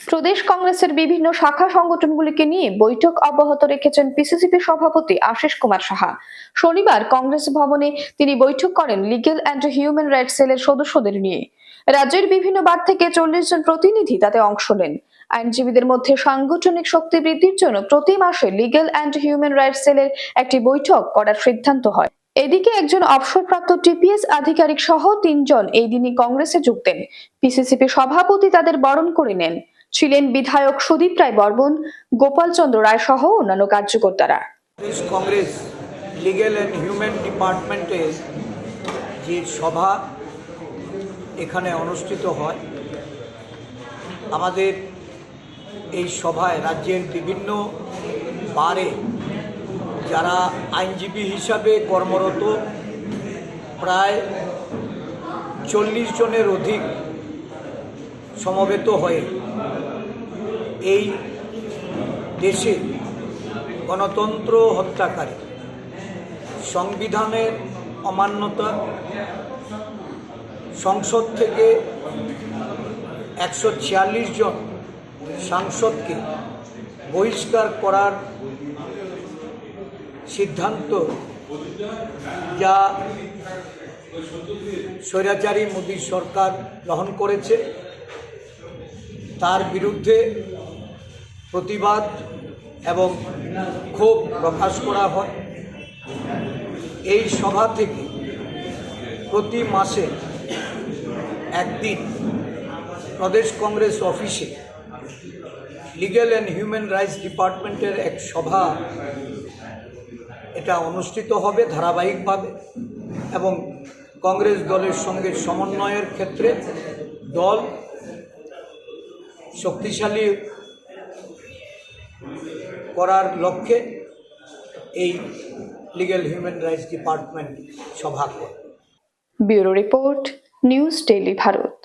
প্রদেশ কংগ্রেসের বিভিন্ন শাখা সংগঠনগুলিকে নিয়ে বৈঠক অব্যাহত রেখেছেন পিসিসিপি সভাপতি আশিস কুমার সাহা। শনিবার কংগ্রেস ভবনে তিনি বৈঠক করেন লিগ্যাল অ্যান্ড হিউম্যান রাইটস সেলের সদস্যদের নিয়ে। রাজ্যের বিভিন্ন বার থেকে চল্লিশ জন প্রতিনিধি তাতে অংশ নেন। আইনজীবীদের মধ্যে সাংগঠনিক শক্তি বৃদ্ধির জন্য প্রতি মাসে লিগ্যাল অ্যান্ড হিউম্যান রাইটস সেলের একটি বৈঠক করার সিদ্ধান্ত হয়। এদিকে একজন অবসরপ্রাপ্ত টিপিএস আধিকারিক সহ তিনজন এই দিনই কংগ্রেসে যোগ দেন। পিসিসিপি সভাপতি তাদের বরণ করে নেন। ছিলেন বিধায়ক সুদীপ রায় বর্মন, গোপাল চন্দ্র রায় সহ অন্যান্য কার্যকর্তারা। কংগ্রেস লিগেল অ্যান্ড হিউম্যান ডিপার্টমেন্টের যে সভা এখানে অনুষ্ঠিত হয়, আমাদের এই সভায় রাজ্যের বিভিন্ন বারে যারা আইনজীবী হিসাবে কর্মরত, প্রায় চল্লিশ জনের অধিক সমবেত হয়ে এই দেশে গণতন্ত্র হত্যাকারী সংবিধানের অমান্যতা সংসদ থেকে একশো জন সাংসদকে বহিষ্কার করার সিদ্ধান্ত যা স্বৈরাচারী মোদী সরকার গ্রহণ করেছে। তার বিরুদ্ধে প্রতিবাদ এবং ক্ষোভ প্রকাশ করা হয়। এই সভা থেকে প্রতি মাসে একদিন প্রদেশ কংগ্রেস অফিসে লিগ্যাল অ্যান্ড হিউম্যান রাইটস ডিপার্টমেন্টের এক সভা এটা অনুষ্ঠিত হবে ধারাবাহিকভাবে এবং কংগ্রেস দলের সঙ্গে সমন্বয়ের ক্ষেত্রে দল শক্তিশালী করার লক্ষ্যে এই লিগ্যাল হিউম্যান রাইটস ডিপার্টমেন্ট সভা করে। Bureau report, news daily Bharat.